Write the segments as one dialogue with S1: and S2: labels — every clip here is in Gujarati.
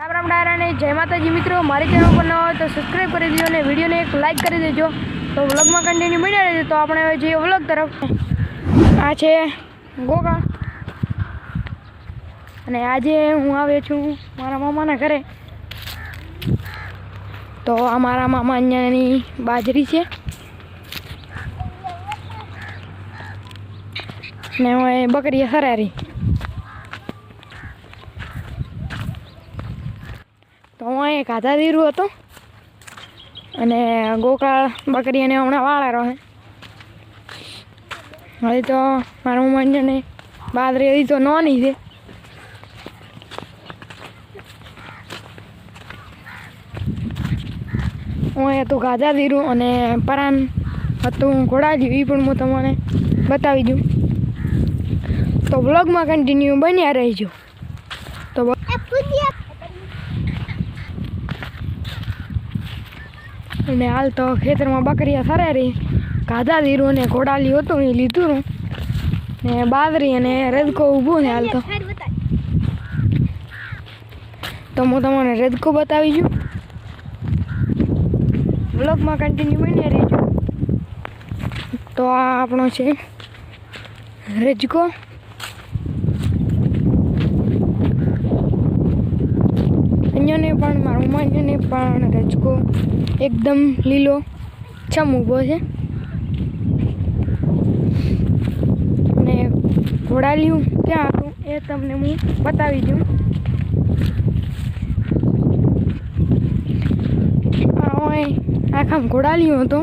S1: રામ રામ ડાયરાને જય માતાજી મિત્રો, મારી ચેનલ પર ન હોય તો સબસ્ક્રાઈબ કરી દેજો અને વિડીયોને એક લાઈક કરી દેજો. તો વ્લોગમાં કન્ટિન્યુ મળી રહેજો, તો આપણે હવે જઈએ વ્લોગ તરફ. આ છે ગોગા. અને આજે હું આવ્યો છું મારા મામાના ઘરે. તો આ મારા મામા અહીંયાની બાજરી છે. ને હું બકરી હરારી. તો એક આધા દીરું હતું. અને ગોકાળ બકરીને હમણાં વાળા રહે હવે તો મારા મમ્મીને બાદરી હજી તો નોની છે. હું એ તો ગાધા દીરું અને પરાન હતું ઘોડાડ્યું એ પણ હું તમને બતાવી દઉં. તો બ્લોગમાં કન્ટિન્યુ બન્યા રહીજો. તો અને હાલ તો ખેતરમાં બકરીયા સરે રહી કાધા લીરું અને ઘોડાલી હતું, એ લીધું. ને બાદરી અને રદકો ઊભું ને હાલ તો. તો હું તમને રદકો બતાવી છું. બ્લોગમાં કન્ટિન્યુ બની રહીશું તો આ આપણો છે રજકો. અહીંયાને પણ, મારા મમ્માને પણ રજકો એકદમ લીલો છમ ઊભો છે. અને ઘોડાલિયું ક્યાં હતું એ તમને હું બતાવી દઉં. આખામ ઘોડાલિયું હતું.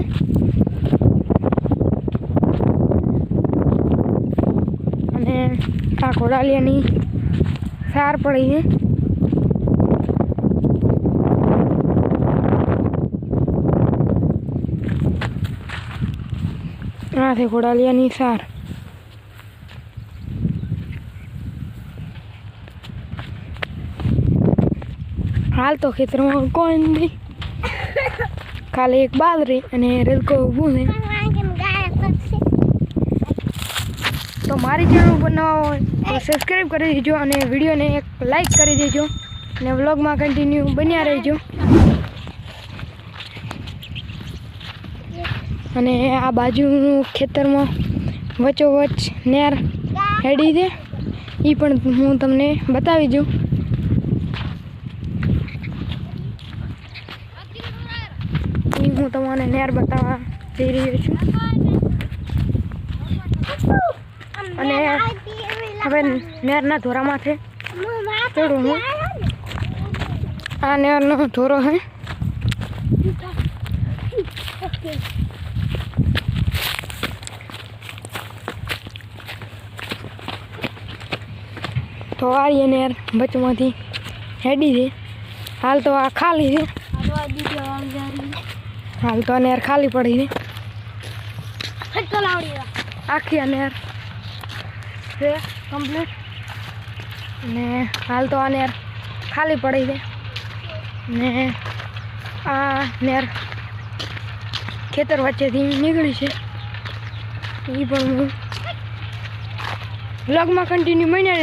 S1: અને આ ઘોડાલિયાની સાર પડી છે. આ છે ઘોડાલિયાની સાર હાલ તો ખેતરમાં કોઈ નથી ખાલી એક બાદરી અને રેલકો ઊભું છે તો મારી ચેનલ ઉપર નવા હોય તો સબસ્ક્રાઈબ કરી દેજો અને વિડીયોને એક લાઈક કરી દેજો. અને વ્લોગમાં કન્ટિન્યુ બન્યા રહેજો. અને આ બાજુનું ખેતરમાં વચ્ચોવચ્ચ નેર હેડી છે. એ પણ હું તમને બતાવી દઉં. હું તમને નેર બતાવવા જઈ રહ્યો છું. અને હવે નેરના ધોરામાંથી ચડું હું. આ નેરનો ધોરો છે. તો આ યાર બચમાંથી હેડી છે. હાલ તો આ ખાલી છે. હાલ તો આ યાર ખાલી પડી છે. આખી અને યાર. છે કમ્પ્લીટ ને હાલ તો આને યાર ખાલી પડી છે. ને આ નેર ખેતર વચ્ચેથી નીકળી છે. એ પણ હું. બ્લોગમાં કન્ટિન્યુ મહિના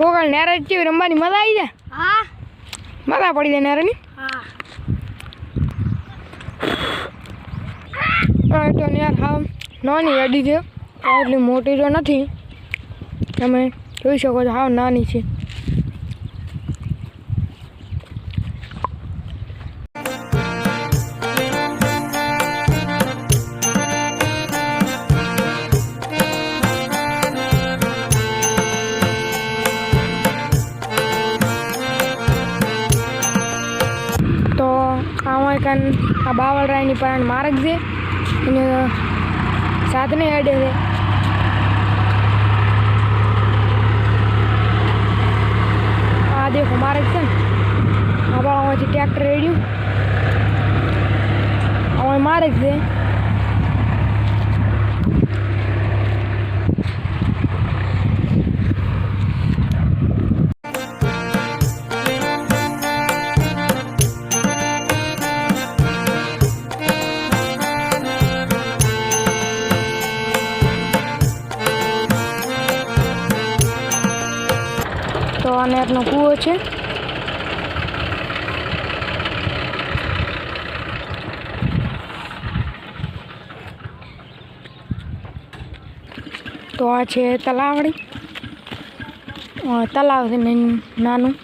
S1: ગોગલ નેર કેવી રમવાની મજા આવી જાય?
S2: હા.
S1: મજા પડી જાય નેરની?
S2: હા.
S1: હા તો યાર હા નાની ગાડી છે. એટલી મોટી તો નથી. તમે જોઈ શકો છો હા નાની છે. કાન આ બાવળરાયની પરાણ માર્ગ છે. અને સાધને અડે છે. આ દેખો માર્ગ છે ને. આ બાળામાંથી ટ્રેક્ટર રેડ્યું. આમાં માર્ગ છે. નહેરનો કૂવો છે. તો આ છે તલાવડી. તલાવ નાનું.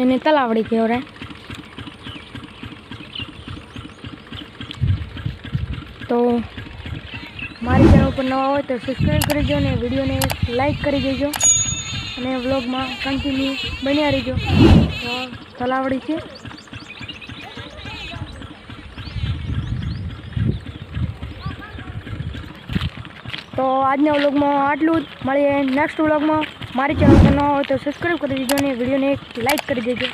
S1: એને તલાવડી કહેવાય. તો મારી ચેનલ ઉપર નવા હોય તો સબસ્ક્રાઈબ કરી દેજો અને વિડીયોને લાઈક કરી દેજો. અને વ્લોગમાં કન્ટિન્યુ બન્યા રહીજો. તો તલાવડી છે. તો આજના વ્લોગમાં આટલું જ. મળીએ નેક્સ્ટ વ્લોગમાં. મારી ચેનલ ન હોય તો સબસ્ક્રાઈબ કરી દેજો અને વિડીયોને એક લાઈક કરી દેજો.